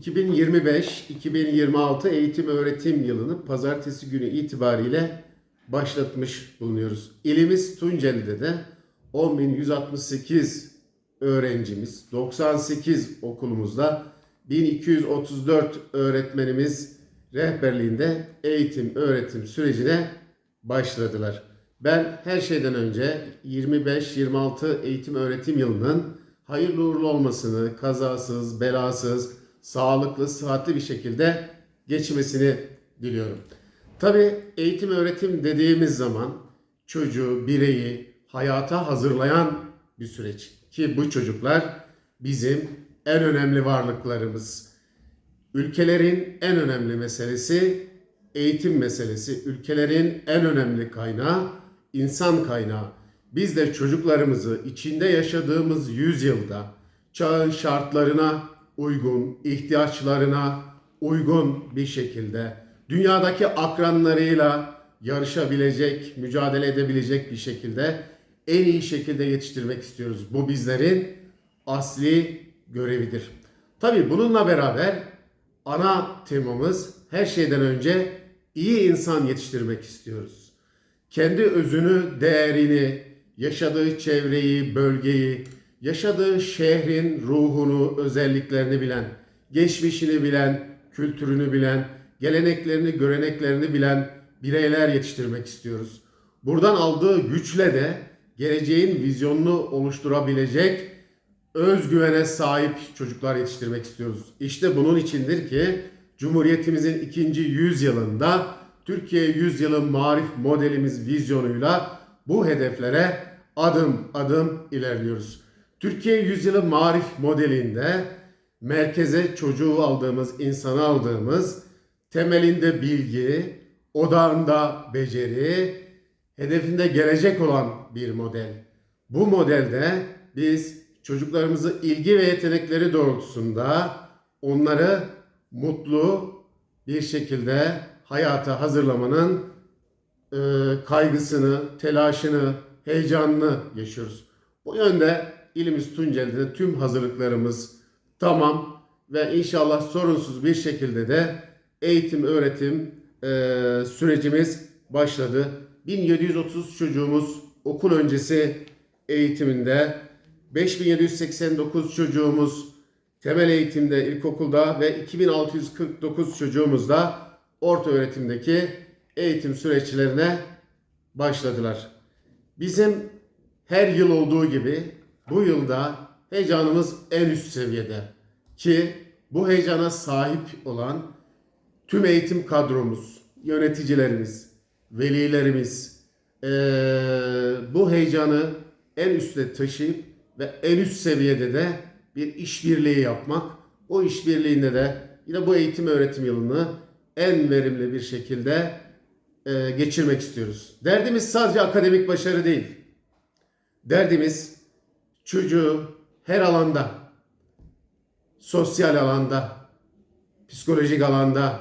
2025-2026 eğitim öğretim yılını pazartesi günü itibariyle başlatmış bulunuyoruz. İlimiz Tunceli'de de 10.168 öğrencimiz, 98 okulumuzda 1234 öğretmenimiz rehberliğinde eğitim öğretim sürecine başladılar. Ben her şeyden önce 25-26 eğitim öğretim yılının hayırlı uğurlu olmasını, kazasız, belasız, sağlıklı, sıhhatli bir şekilde geçmesini diliyorum. Tabii eğitim öğretim dediğimiz zaman çocuğu, bireyi hayata hazırlayan bir süreç. Ki bu çocuklar bizim en önemli varlıklarımız. Ülkelerin en önemli meselesi eğitim meselesi. Ülkelerin en önemli kaynağı insan kaynağı. Biz de çocuklarımızı içinde yaşadığımız yüzyılda çağın şartlarına uygun, ihtiyaçlarına uygun bir şekilde dünyadaki akranlarıyla yarışabilecek, mücadele edebilecek bir şekilde en iyi şekilde yetiştirmek istiyoruz. Bu bizlerin asli görevidir. Tabii bununla beraber ana temamız her şeyden önce iyi insan yetiştirmek istiyoruz. Kendi özünü, değerini, yaşadığı çevreyi, bölgeyi, yaşadığı şehrin ruhunu, özelliklerini bilen, geçmişini bilen, kültürünü bilen, geleneklerini, göreneklerini bilen bireyler yetiştirmek istiyoruz. Buradan aldığı güçle de geleceğin vizyonunu oluşturabilecek özgüvene sahip çocuklar yetiştirmek istiyoruz. İşte bunun içindir ki Cumhuriyetimizin ikinci yüzyılında Türkiye Yüzyılı Marif modelimiz vizyonuyla bu hedeflere adım adım ilerliyoruz. Türkiye Yüzyılı Marif modelinde merkeze çocuğu aldığımız, insanı aldığımız, temelinde bilgi, odağında beceri, hedefinde gelecek olan bir model. Bu modelde biz çocuklarımızı ilgi ve yetenekleri doğrultusunda onları mutlu bir şekilde hayata hazırlamanın e, kaygısını, telaşını, heyecanını yaşıyoruz. Bu yönde ilimiz Tunceli'de tüm hazırlıklarımız tamam ve inşallah sorunsuz bir şekilde de eğitim öğretim e, sürecimiz başladı. 1730 çocuğumuz okul öncesi eğitiminde, 5789 çocuğumuz temel eğitimde ilkokulda ve 2649 çocuğumuz da orta öğretimdeki eğitim süreçlerine başladılar. Bizim her yıl olduğu gibi bu yılda heyecanımız en üst seviyede ki bu heyecana sahip olan tüm eğitim kadromuz, yöneticilerimiz, velilerimiz eee, bu heyecanı en üste taşıyıp ve en üst seviyede de bir işbirliği yapmak. O işbirliğinde de yine bu eğitim öğretim yılını en verimli bir şekilde eee, geçirmek istiyoruz. Derdimiz sadece akademik başarı değil. Derdimiz çocuğu her alanda, sosyal alanda, psikolojik alanda,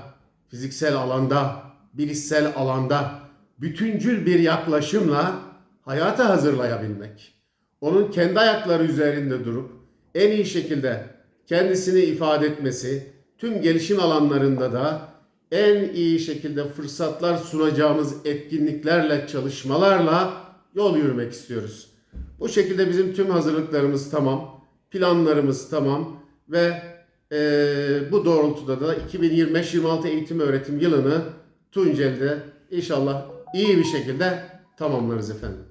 fiziksel alanda, bilişsel alanda bütüncül bir yaklaşımla hayata hazırlayabilmek. Onun kendi ayakları üzerinde durup en iyi şekilde kendisini ifade etmesi, tüm gelişim alanlarında da en iyi şekilde fırsatlar sunacağımız etkinliklerle, çalışmalarla yol yürümek istiyoruz. Bu şekilde bizim tüm hazırlıklarımız tamam, planlarımız tamam ve eee, bu doğrultuda da 2025-26 eğitim öğretim yılını Tunceli'de inşallah iyi bir şekilde tamamlarız efendim.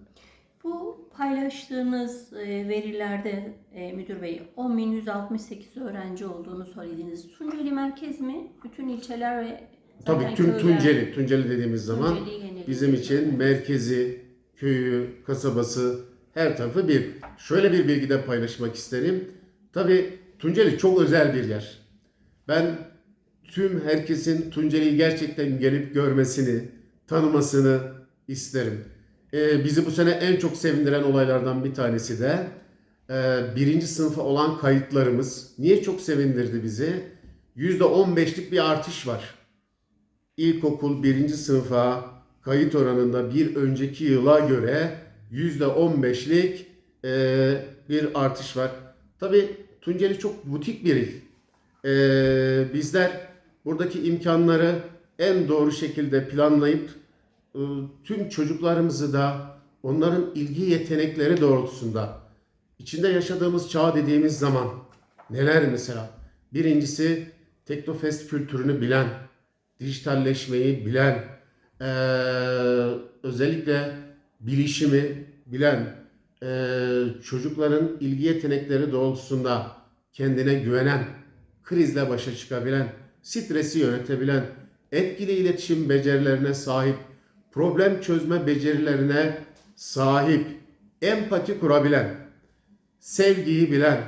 Bu paylaştığınız e, verilerde e, müdür bey 10.168 öğrenci olduğunu söylediniz. Tunceli merkez mi? Bütün ilçeler ve Tabii tüm Tunceli, Tunceli dediğimiz zaman bizim için merkezi, köyü, kasabası her tarafı bir. Şöyle bir bilgi de paylaşmak isterim. Tabii Tunceli çok özel bir yer. Ben tüm herkesin Tunceli'yi gerçekten gelip görmesini, tanımasını isterim. Ee, bizi bu sene en çok sevindiren olaylardan bir tanesi de e, birinci sınıfa olan kayıtlarımız. Niye çok sevindirdi bizi? %15'lik bir artış var ilkokul birinci sınıfa kayıt oranında bir önceki yıla göre %15'lik e, bir artış var. Tabi Tunceli çok butik bir il. Ee, bizler buradaki imkanları en doğru şekilde planlayıp e, tüm çocuklarımızı da onların ilgi yetenekleri doğrultusunda içinde yaşadığımız çağ dediğimiz zaman neler mesela? Birincisi Teknofest kültürünü bilen, dijitalleşmeyi bilen, eee, özellikle bilişimi bilen, eee, çocukların ilgi yetenekleri doğrultusunda kendine güvenen, krizle başa çıkabilen, stresi yönetebilen, etkili iletişim becerilerine sahip, problem çözme becerilerine sahip, empati kurabilen, sevgiyi bilen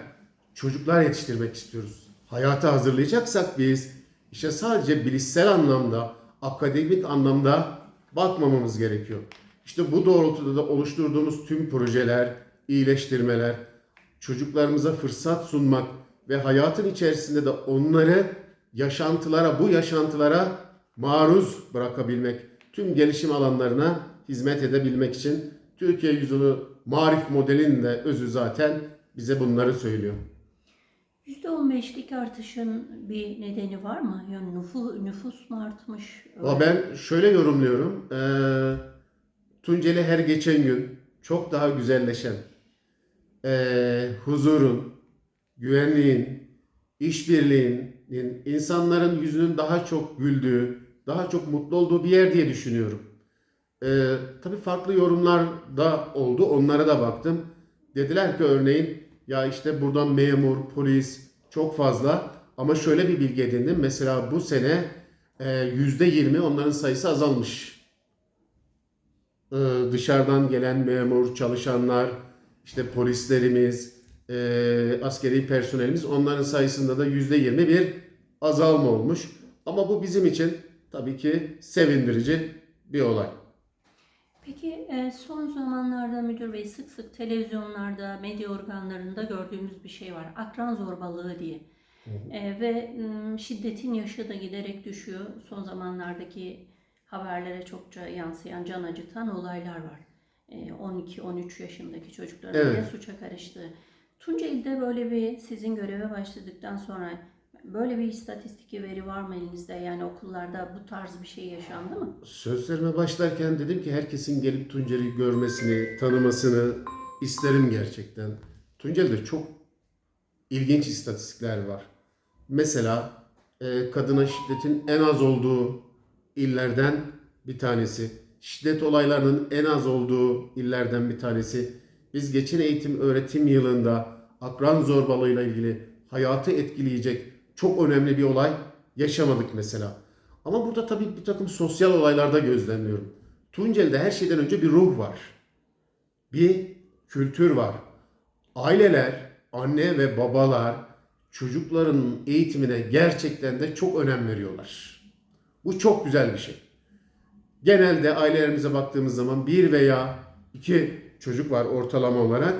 çocuklar yetiştirmek istiyoruz. Hayata hazırlayacaksak biz işte sadece bilişsel anlamda, akademik anlamda bakmamamız gerekiyor. İşte bu doğrultuda da oluşturduğumuz tüm projeler, iyileştirmeler, çocuklarımıza fırsat sunmak ve hayatın içerisinde de onları yaşantılara, bu yaşantılara maruz bırakabilmek, tüm gelişim alanlarına hizmet edebilmek için Türkiye Yüzyılı Marif modelinin de özü zaten bize bunları söylüyor. %15'lik artışın bir nedeni var mı? Yani nüfus, nüfus mu artmış? Ben şöyle yorumluyorum. Ee, Tunceli her geçen gün çok daha güzelleşen, ee, huzurun, güvenliğin, işbirliğinin, insanların yüzünün daha çok güldüğü, daha çok mutlu olduğu bir yer diye düşünüyorum. Ee, tabii farklı yorumlar da oldu. Onlara da baktım. Dediler ki örneğin ya işte buradan memur, polis çok fazla ama şöyle bir bilgi edindim. Mesela bu sene e, yüzde yirmi onların sayısı azalmış. Ee, dışarıdan gelen memur, çalışanlar, işte polislerimiz, e, askeri personelimiz onların sayısında da yüzde yirmi bir azalma olmuş. Ama bu bizim için tabii ki sevindirici bir olay. Peki e, son zamanlarda müdür bey sık sık televizyonlarda, medya organlarında gördüğümüz bir şey var. Akran zorbalığı diye. E, ve şiddetin yaşı da giderek düşüyor. Son zamanlardaki haberlere çokça yansıyan, can acıtan olaylar var. E, 12-13 yaşındaki çocukların Evet. bile suça karıştığı. Tunceli'de böyle bir sizin göreve başladıktan sonra böyle bir istatistik veri var mı elinizde? Yani okullarda bu tarz bir şey yaşandı mı? Sözlerime başlarken dedim ki herkesin gelip Tunceli'yi görmesini, tanımasını isterim gerçekten. Tunceli'de çok ilginç istatistikler var. Mesela e, kadına şiddetin en az olduğu illerden bir tanesi. Şiddet olaylarının en az olduğu illerden bir tanesi. Biz geçen eğitim öğretim yılında akran zorbalığıyla ilgili hayatı etkileyecek çok önemli bir olay yaşamadık mesela. Ama burada tabii bir takım sosyal olaylarda gözlemliyorum. Tunceli'de her şeyden önce bir ruh var. Bir kültür var. Aileler, anne ve babalar çocukların eğitimine gerçekten de çok önem veriyorlar. Bu çok güzel bir şey. Genelde ailelerimize baktığımız zaman bir veya iki çocuk var ortalama olarak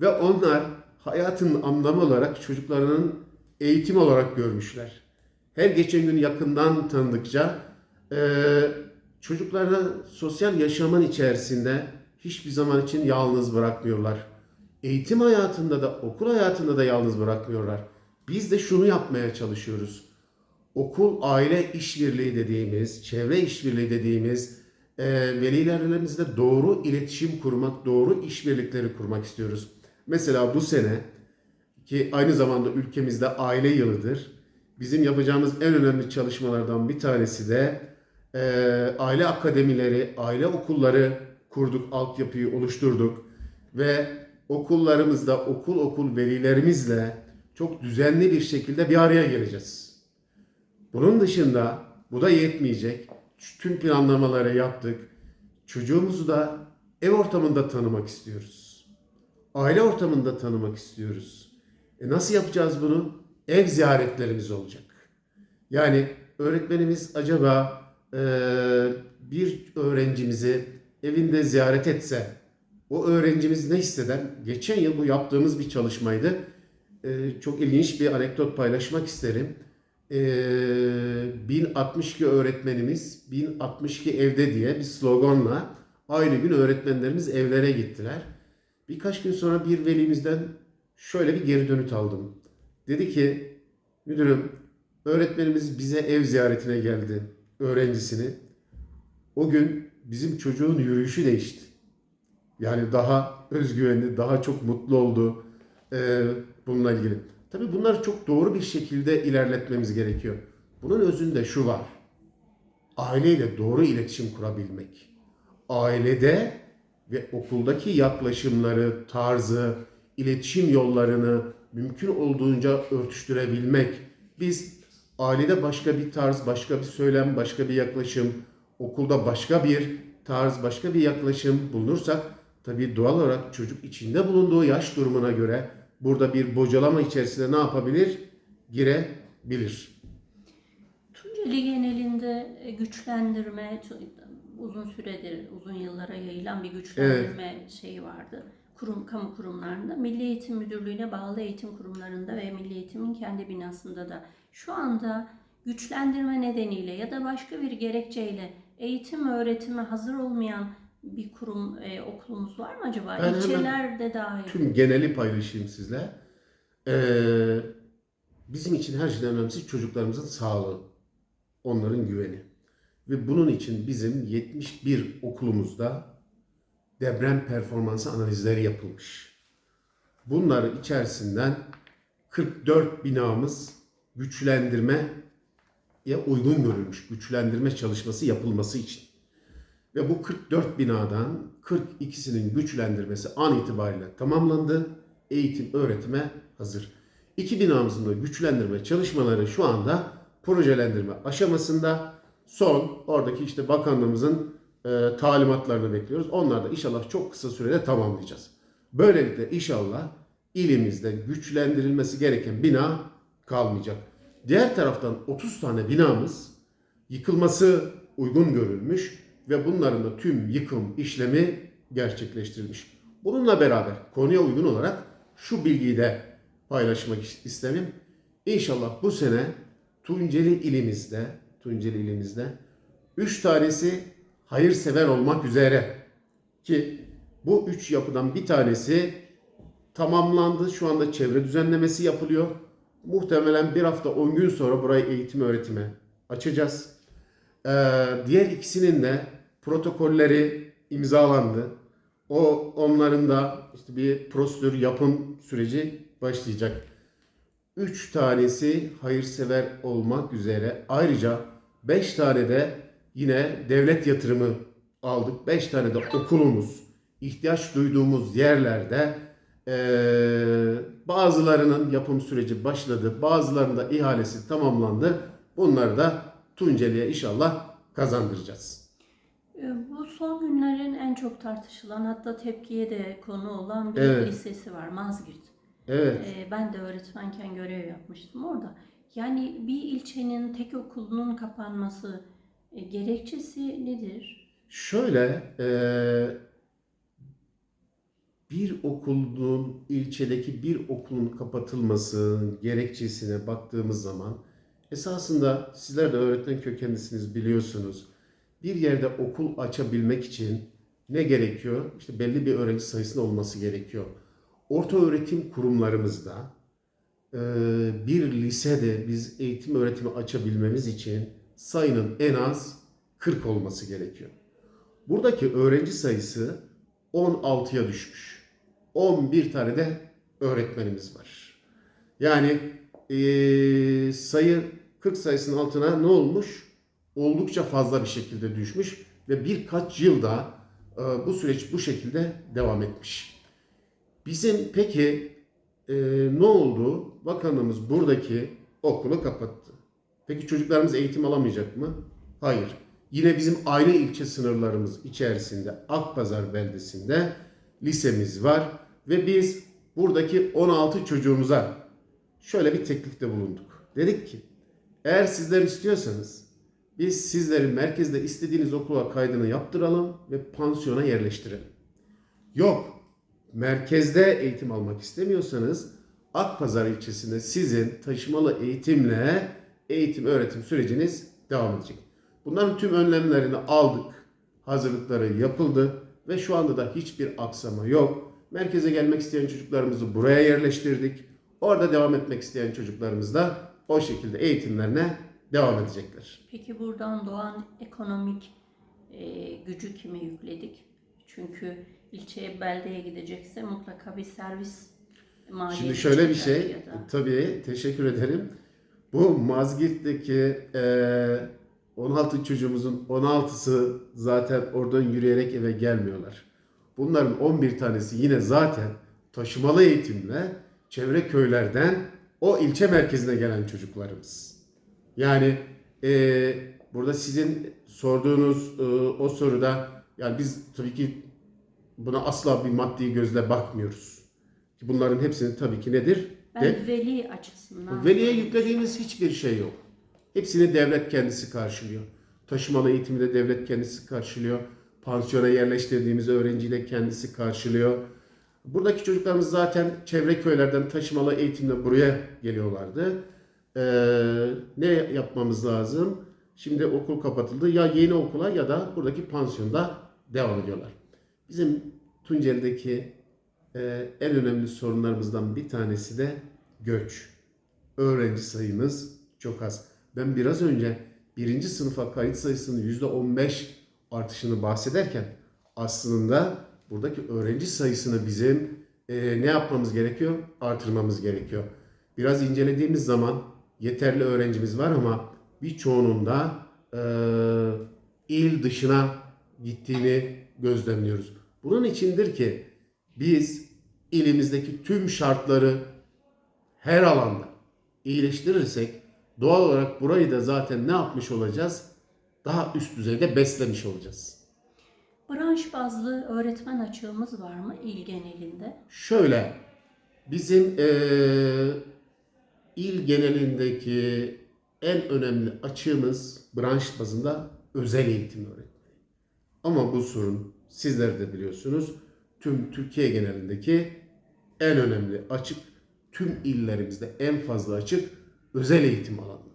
ve onlar hayatın anlamı olarak çocuklarının eğitim olarak görmüşler. Her geçen gün yakından tanıdıkça eee çocuklarını sosyal yaşamın içerisinde hiçbir zaman için yalnız bırakmıyorlar. Eğitim hayatında da okul hayatında da yalnız bırakmıyorlar. Biz de şunu yapmaya çalışıyoruz okul aile işbirliği dediğimiz, çevre işbirliği dediğimiz e, velilerimizle doğru iletişim kurmak, doğru işbirlikleri kurmak istiyoruz. Mesela bu sene ki aynı zamanda ülkemizde aile yılıdır. Bizim yapacağımız en önemli çalışmalardan bir tanesi de e, aile akademileri, aile okulları kurduk, altyapıyı oluşturduk ve okullarımızda okul okul velilerimizle çok düzenli bir şekilde bir araya geleceğiz. Bunun dışında bu da yetmeyecek. Tüm planlamaları yaptık. Çocuğumuzu da ev ortamında tanımak istiyoruz. Aile ortamında tanımak istiyoruz. E nasıl yapacağız bunu? Ev ziyaretlerimiz olacak. Yani öğretmenimiz acaba e, bir öğrencimizi evinde ziyaret etse o öğrencimiz ne hisseder? Geçen yıl bu yaptığımız bir çalışmaydı. E, çok ilginç bir anekdot paylaşmak isterim. Ee, 1062 öğretmenimiz 1062 evde diye bir sloganla aynı gün öğretmenlerimiz evlere gittiler. Birkaç gün sonra bir velimizden şöyle bir geri dönüt aldım. Dedi ki Müdürüm, öğretmenimiz bize ev ziyaretine geldi, öğrencisini. O gün bizim çocuğun yürüyüşü değişti. Yani daha özgüvenli, daha çok mutlu oldu e, bununla ilgili. Tabii bunları çok doğru bir şekilde ilerletmemiz gerekiyor. Bunun özünde şu var. Aileyle doğru iletişim kurabilmek. Ailede ve okuldaki yaklaşımları, tarzı, iletişim yollarını mümkün olduğunca örtüştürebilmek. Biz ailede başka bir tarz, başka bir söylem, başka bir yaklaşım, okulda başka bir tarz, başka bir yaklaşım bulunursak tabii doğal olarak çocuk içinde bulunduğu yaş durumuna göre burada bir bocalama içerisinde ne yapabilir? Girebilir. Tunceli genelinde e, güçlendirme uzun süredir, uzun yıllara yayılan bir güçlendirme şeyi vardı. Kurum, kamu kurumlarında, Milli Eğitim Müdürlüğü'ne bağlı eğitim kurumlarında ve Milli Eğitim'in kendi binasında da şu anda güçlendirme nedeniyle ya da başka bir gerekçeyle eğitim öğretime hazır olmayan bir kurum, e, okulumuz var mı acaba? Ben İlçeler de dahil. Tüm geneli paylaşayım sizle. Ee, bizim için her şeyden önemlisi çocuklarımızın sağlığı, onların güveni. Ve bunun için bizim 71 okulumuzda deprem performansı analizleri yapılmış. Bunların içerisinden 44 binamız güçlendirmeye uygun görülmüş. Güçlendirme çalışması yapılması için. Ve bu 44 binadan 42'sinin güçlendirmesi an itibariyle tamamlandı. Eğitim, öğretime hazır. İki binamızın da güçlendirme çalışmaları şu anda projelendirme aşamasında. Son oradaki işte bakanlığımızın e, talimatlarını bekliyoruz. Onlar da inşallah çok kısa sürede tamamlayacağız. Böylelikle inşallah ilimizde güçlendirilmesi gereken bina kalmayacak. Diğer taraftan 30 tane binamız yıkılması uygun görülmüş ve bunların da tüm yıkım işlemi gerçekleştirilmiş. Bununla beraber konuya uygun olarak şu bilgiyi de paylaşmak isterim. İnşallah bu sene Tunceli ilimizde, Tunceli ilimizde 3 tanesi hayırsever olmak üzere ki bu üç yapıdan bir tanesi tamamlandı. Şu anda çevre düzenlemesi yapılıyor. Muhtemelen bir hafta 10 gün sonra burayı eğitim öğretime açacağız. Ee, diğer ikisinin de protokolleri imzalandı. O onların da işte bir prosedür yapım süreci başlayacak. Üç tanesi hayırsever olmak üzere ayrıca beş tane de yine devlet yatırımı aldık. Beş tane de okulumuz ihtiyaç duyduğumuz yerlerde eee, bazılarının yapım süreci başladı. Bazılarında ihalesi tamamlandı. Bunları da Tunceli'ye inşallah kazandıracağız. Son günlerin en çok tartışılan hatta tepkiye de konu olan bir Evet. lisesi var Mazgirt. Evet. E, Ben de öğretmenken görev yapmıştım orada. Yani bir ilçenin tek okulunun kapanması e, gerekçesi nedir? Şöyle eee, bir okulun ilçedeki bir okulun kapatılması gerekçesine baktığımız zaman esasında sizler de öğretmen kökenlisiniz biliyorsunuz. Bir yerde okul açabilmek için ne gerekiyor? İşte belli bir öğrenci sayısının olması gerekiyor. Orta öğretim kurumlarımızda eee, bir lisede biz eğitim öğretimi açabilmemiz için sayının en az 40 olması gerekiyor. Buradaki öğrenci sayısı 16'ya düşmüş. 11 tane de öğretmenimiz var. Yani eee, sayı 40 sayısının altına ne olmuş? Oldukça fazla bir şekilde düşmüş ve birkaç yılda eee, bu süreç bu şekilde devam etmiş. Bizim peki eee, ne oldu? Bakanlığımız buradaki okulu kapattı. Peki çocuklarımız eğitim alamayacak mı? Hayır. Yine bizim aynı ilçe sınırlarımız içerisinde Akpazar beldesinde lisemiz var ve biz buradaki 16 çocuğumuza şöyle bir teklifte bulunduk. Dedik ki eğer sizler istiyorsanız biz sizlerin merkezde istediğiniz okula kaydını yaptıralım ve pansiyona yerleştirelim. Yok, merkezde eğitim almak istemiyorsanız Akpazar ilçesinde sizin taşımalı eğitimle eğitim öğretim süreciniz devam edecek. Bunların tüm önlemlerini aldık. Hazırlıkları yapıldı ve şu anda da hiçbir aksama yok. Merkeze gelmek isteyen çocuklarımızı buraya yerleştirdik. Orada devam etmek isteyen çocuklarımız da o şekilde eğitimlerine devam edecekler. Peki buradan doğan ekonomik e, gücü kime yükledik? Çünkü ilçeye, beldeye gidecekse mutlaka bir servis maliyeti Şimdi şöyle bir şey, da- tabii teşekkür ederim. Bu Mazgirt'teki eee 16 çocuğumuzun 16'sı zaten oradan yürüyerek eve gelmiyorlar. Bunların 11 tanesi yine zaten taşımalı eğitimle çevre köylerden o ilçe merkezine gelen çocuklarımız. Yani eee, burada sizin sorduğunuz eee, o soruda yani biz tabii ki buna asla bir maddi gözle bakmıyoruz. Ki Bunların hepsinin tabii ki nedir? Ben De- veli açısından Veliye yüklediğimiz hiçbir şey yok. Hepsini devlet kendisi karşılıyor. Taşımalı eğitimi de devlet kendisi karşılıyor. Pansiyona yerleştirdiğimiz öğrenciyi de kendisi karşılıyor. Buradaki çocuklarımız zaten çevre köylerden taşımalı eğitimle buraya geliyorlardı. Ee, ne yapmamız lazım? Şimdi okul kapatıldı. Ya yeni okula ya da buradaki pansiyonda devam ediyorlar. Bizim Tunceli'deki e, en önemli sorunlarımızdan bir tanesi de göç. Öğrenci sayımız çok az. Ben biraz önce birinci sınıfa kayıt sayısının yüzde 15 artışını bahsederken aslında buradaki öğrenci sayısını bizim e, ne yapmamız gerekiyor? Artırmamız gerekiyor. Biraz incelediğimiz zaman yeterli öğrencimiz var ama birçoğunun da e, il dışına gittiğini gözlemliyoruz. Bunun içindir ki biz ilimizdeki tüm şartları her alanda iyileştirirsek doğal olarak burayı da zaten ne yapmış olacağız? Daha üst düzeyde beslemiş olacağız. branş bazlı öğretmen açığımız var mı il genelinde? Şöyle bizim eee, il genelindeki en önemli açığımız branş bazında özel eğitim öğretmeni. Ama bu sorun sizler de biliyorsunuz tüm Türkiye genelindeki en önemli açık tüm illerimizde en fazla açık özel eğitim alanında.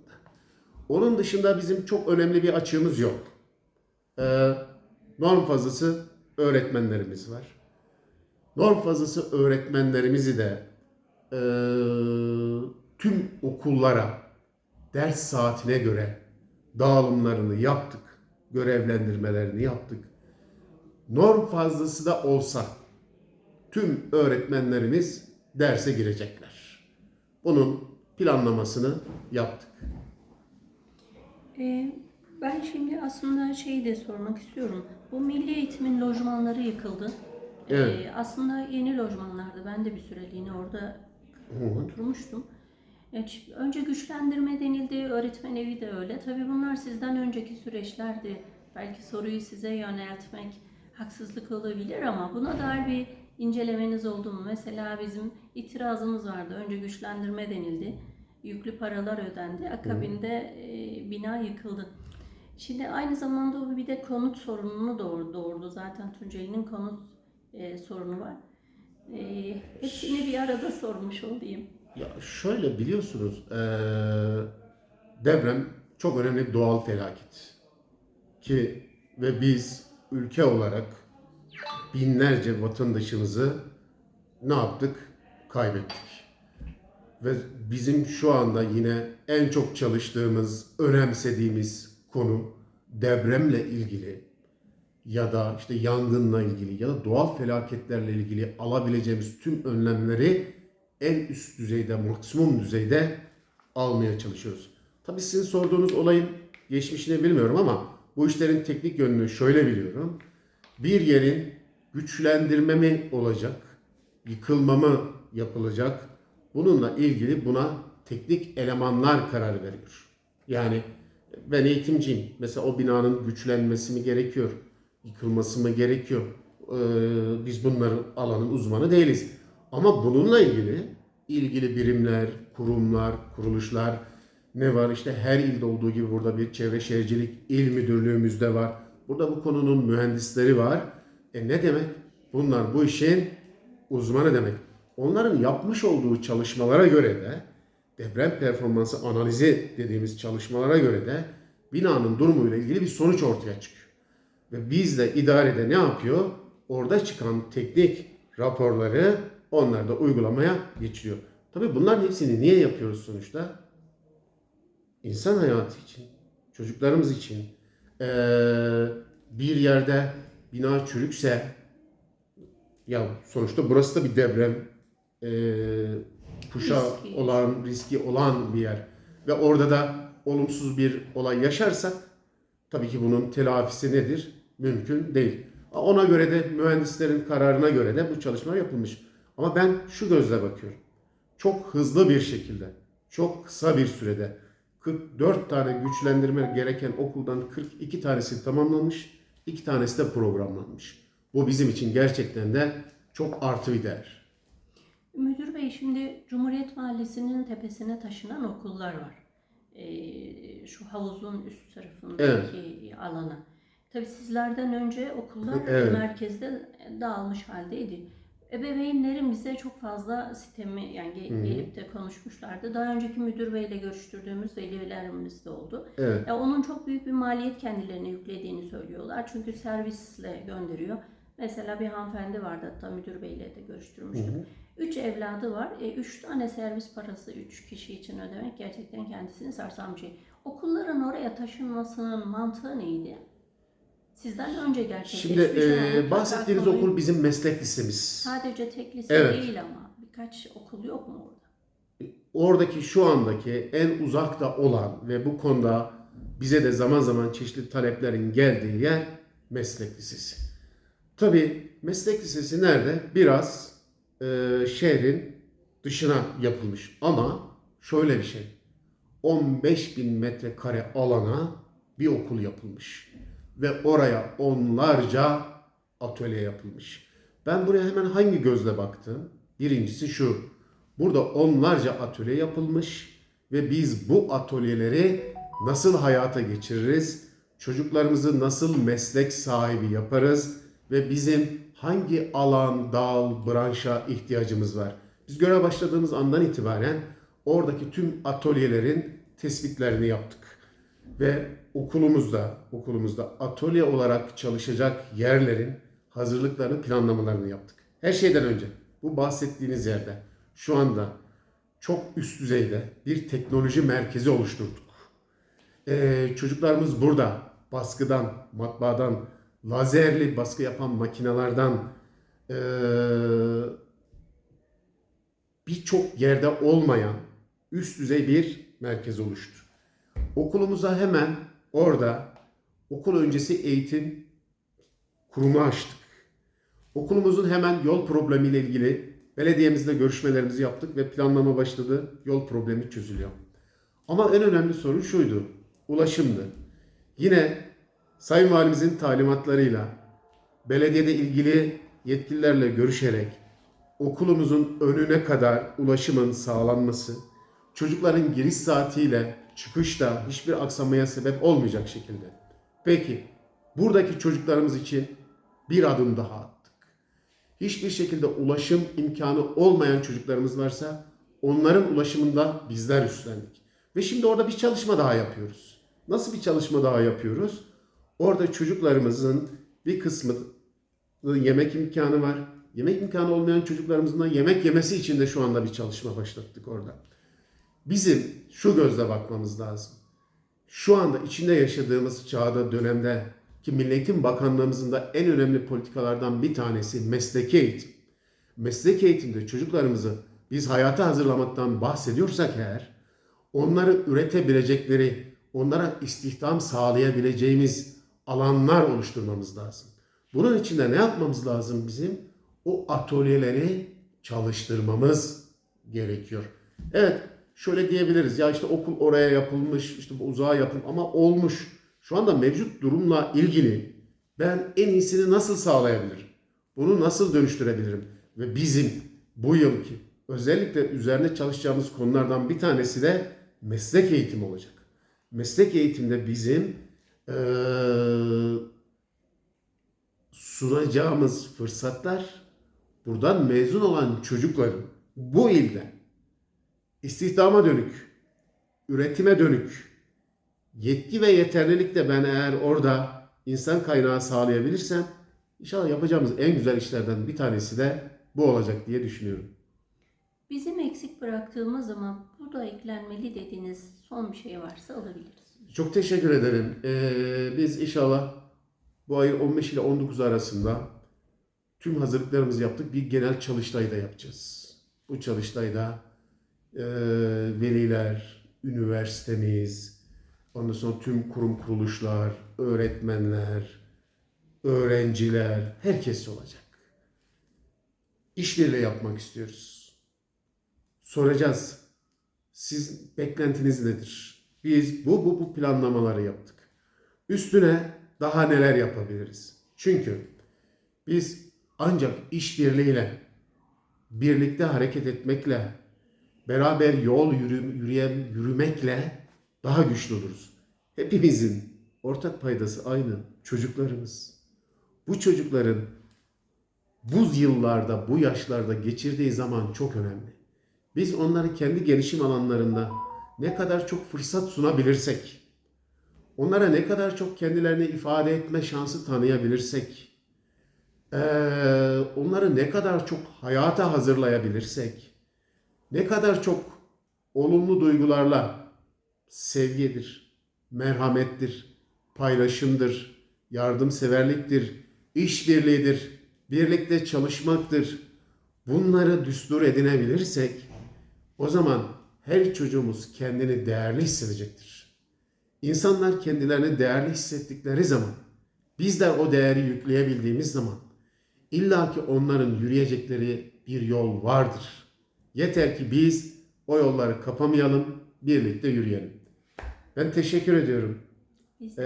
Onun dışında bizim çok önemli bir açığımız yok. Ee, norm fazlası öğretmenlerimiz var. Norm fazlası öğretmenlerimizi de eee, tüm okullara ders saatine göre dağılımlarını yaptık, görevlendirmelerini yaptık. Norm fazlası da olsa tüm öğretmenlerimiz derse girecekler. Bunun planlamasını yaptık. Ee, ben şimdi aslında şeyi de sormak istiyorum. Bu milli eğitimin lojmanları yıkıldı. Ee, Evet. aslında yeni lojmanlardı. Ben de bir süreliğine orada oturmuştum. Önce güçlendirme denildi, öğretmen evi de öyle. Tabii bunlar sizden önceki süreçlerdi. Belki soruyu size yöneltmek haksızlık olabilir ama buna dair bir incelemeniz oldu mu? Mesela bizim itirazımız vardı. Önce güçlendirme denildi. Yüklü paralar ödendi. Akabinde e, bina yıkıldı. Şimdi aynı zamanda bu bir de konut sorununu doğurdu. doğurdu. Zaten Tunceli'nin konut e, sorunu var. E, hepsini bir arada sormuş olayım. Ya şöyle biliyorsunuz eee, deprem çok önemli bir doğal felaket. Ki ve biz ülke olarak binlerce vatandaşımızı ne yaptık? Kaybettik. Ve bizim şu anda yine en çok çalıştığımız, önemsediğimiz konu depremle ilgili ya da işte yangınla ilgili ya da doğal felaketlerle ilgili alabileceğimiz tüm önlemleri en üst düzeyde, maksimum düzeyde almaya çalışıyoruz. Tabii sizin sorduğunuz olayın geçmişini bilmiyorum ama bu işlerin teknik yönünü şöyle biliyorum. Bir yerin güçlendirme mi olacak, yıkılma mı yapılacak? Bununla ilgili buna teknik elemanlar karar veriyor. Yani ben eğitimciyim. Mesela o binanın güçlenmesi mi gerekiyor? Yıkılması mı gerekiyor? Ee, biz bunların alanın uzmanı değiliz. Ama bununla ilgili ilgili birimler, kurumlar, kuruluşlar ne var? İşte her ilde olduğu gibi burada bir çevre şehircilik il müdürlüğümüzde var. Burada bu konunun mühendisleri var. E ne demek? Bunlar bu işin uzmanı demek. Onların yapmış olduğu çalışmalara göre de deprem performansı analizi dediğimiz çalışmalara göre de binanın durumuyla ilgili bir sonuç ortaya çıkıyor. Ve biz de idarede ne yapıyor? Orada çıkan teknik raporları onlar da uygulamaya geçiriyor. Tabii bunların hepsini niye yapıyoruz sonuçta? insan hayatı için, çocuklarımız için bir yerde bina çürükse ya sonuçta burası da bir deprem Riski. olan, riski olan bir yer ve orada da olumsuz bir olay yaşarsak tabii ki bunun telafisi nedir? Mümkün değil. Ona göre de mühendislerin kararına göre de bu çalışmalar yapılmış. Ama ben şu gözle bakıyorum. Çok hızlı bir şekilde, çok kısa bir sürede 44 tane güçlendirme gereken okuldan 42 tanesi tamamlanmış, 2 tanesi de programlanmış. Bu bizim için gerçekten de çok artı bir değer. Müdür Bey şimdi Cumhuriyet Mahallesi'nin tepesine taşınan okullar var. Ee, şu havuzun üst tarafındaki alana. Tabii sizlerden önce okullar Evet. merkezde dağılmış haldeydi. Ebeveynlerin bize çok fazla sitemi yani ge- hı. gelip de konuşmuşlardı. Daha önceki müdür beyle görüştürdüğümüz velilerimiz de oldu. Evet. Ya onun çok büyük bir maliyet kendilerine yüklediğini söylüyorlar. Çünkü servisle gönderiyor. Mesela bir hanımefendi vardı hatta müdür beyle de görüştürmüştük. Hı hı. Üç evladı var. E, üç tane servis parası üç kişi için ödemek gerçekten kendisini sarsan bir şey. Okulların oraya taşınmasının mantığı neydi? Sizden önce gerçekleşmiş. Şimdi e, bahsettiğiniz okul bizim meslek lisemiz. Sadece tek lise Evet. değil ama birkaç okul yok mu orada? oradaki şu andaki en uzakta olan ve bu konuda bize de zaman zaman çeşitli taleplerin geldiği yer meslek lisesi. Tabii meslek lisesi nerede? Biraz e, şehrin dışına yapılmış ama şöyle bir şey. 15 bin metrekare alana bir okul yapılmış ve oraya onlarca atölye yapılmış. Ben buraya hemen hangi gözle baktım? Birincisi şu. Burada onlarca atölye yapılmış ve biz bu atölyeleri nasıl hayata geçiririz? Çocuklarımızı nasıl meslek sahibi yaparız? Ve bizim hangi alan, dal, branşa ihtiyacımız var? Biz görev başladığımız andan itibaren oradaki tüm atölyelerin tespitlerini yaptık. Ve okulumuzda, okulumuzda atölye olarak çalışacak yerlerin hazırlıklarını, planlamalarını yaptık. Her şeyden önce bu bahsettiğiniz yerde şu anda çok üst düzeyde bir teknoloji merkezi oluşturduk. Ee, çocuklarımız burada baskıdan, matbaadan, lazerli baskı yapan makinelerden ee, birçok yerde olmayan üst düzey bir merkez oluştu. Okulumuza hemen orada okul öncesi eğitim kurumu açtık. Okulumuzun hemen yol problemiyle ilgili belediyemizle görüşmelerimizi yaptık ve planlama başladı. Yol problemi çözülüyor. Ama en önemli sorun şuydu. Ulaşımdı. Yine Sayın Valimizin talimatlarıyla belediyede ilgili yetkililerle görüşerek okulumuzun önüne kadar ulaşımın sağlanması, çocukların giriş saatiyle çıkışta hiçbir aksamaya sebep olmayacak şekilde. Peki buradaki çocuklarımız için bir adım daha attık. Hiçbir şekilde ulaşım imkanı olmayan çocuklarımız varsa onların ulaşımında bizler üstlendik. Ve şimdi orada bir çalışma daha yapıyoruz. Nasıl bir çalışma daha yapıyoruz? Orada çocuklarımızın bir kısmı yemek imkanı var. Yemek imkanı olmayan çocuklarımızın da yemek yemesi için de şu anda bir çalışma başlattık orada. Bizim şu gözle bakmamız lazım. Şu anda içinde yaşadığımız çağda dönemde ki Milli Eğitim Bakanlığımızın da en önemli politikalardan bir tanesi mesleki eğitim. Mesleki eğitimde çocuklarımızı biz hayata hazırlamaktan bahsediyorsak eğer onları üretebilecekleri, onlara istihdam sağlayabileceğimiz alanlar oluşturmamız lazım. Bunun için de ne yapmamız lazım bizim? O atölyeleri çalıştırmamız gerekiyor. Evet, şöyle diyebiliriz. Ya işte okul oraya yapılmış, işte bu uzağa yapılmış ama olmuş. Şu anda mevcut durumla ilgili ben en iyisini nasıl sağlayabilirim? Bunu nasıl dönüştürebilirim? Ve bizim bu yılki özellikle üzerine çalışacağımız konulardan bir tanesi de meslek eğitimi olacak. Meslek eğitimde bizim eee, sunacağımız fırsatlar buradan mezun olan çocukların bu ilde istihdama dönük, üretime dönük, yetki ve yeterlilikte ben eğer orada insan kaynağı sağlayabilirsem inşallah yapacağımız en güzel işlerden bir tanesi de bu olacak diye düşünüyorum. Bizim eksik eksik bıraktığımız zaman bu da eklenmeli dediğiniz son bir şey varsa alabiliriz. Çok teşekkür ederim. Ee, biz inşallah bu ayın 15 ile 19 arasında tüm hazırlıklarımızı yaptık. Bir genel çalıştay da yapacağız. Bu çalıştayda e, veliler, üniversitemiz, ondan sonra tüm kurum kuruluşlar, öğretmenler, öğrenciler, herkes olacak. İşbirliği yapmak istiyoruz. Soracağız. Siz beklentiniz nedir? Biz bu bu bu planlamaları yaptık. Üstüne daha neler yapabiliriz? Çünkü biz ancak işbirliğiyle, birlikte hareket etmekle, beraber yol yürü, yürüyen, yürümekle daha güçlü oluruz. Hepimizin ortak paydası aynı. Çocuklarımız. Bu çocukların bu yıllarda, bu yaşlarda geçirdiği zaman çok önemli. Biz onları kendi gelişim alanlarında ne kadar çok fırsat sunabilirsek, onlara ne kadar çok kendilerini ifade etme şansı tanıyabilirsek, onları ne kadar çok hayata hazırlayabilirsek, ne kadar çok olumlu duygularla sevgidir, merhamettir, paylaşımdır, yardımseverliktir, işbirliğidir, birlikte çalışmaktır. Bunları düstur edinebilirsek o zaman her çocuğumuz kendini değerli hissedecektir. İnsanlar kendilerini değerli hissettikleri zaman, biz de o değeri yükleyebildiğimiz zaman illaki onların yürüyecekleri bir yol vardır. Yeter ki biz o yolları kapamayalım, birlikte yürüyelim. Ben teşekkür ediyorum ee,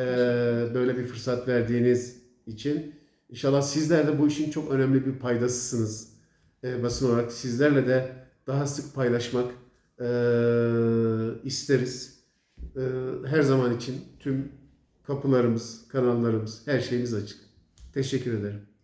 böyle bir fırsat verdiğiniz için. İnşallah sizler de bu işin çok önemli bir paydasısınız. Ee, basın olarak sizlerle de daha sık paylaşmak ee, isteriz. Ee, her zaman için tüm kapılarımız, kanallarımız, her şeyimiz açık. Teşekkür ederim.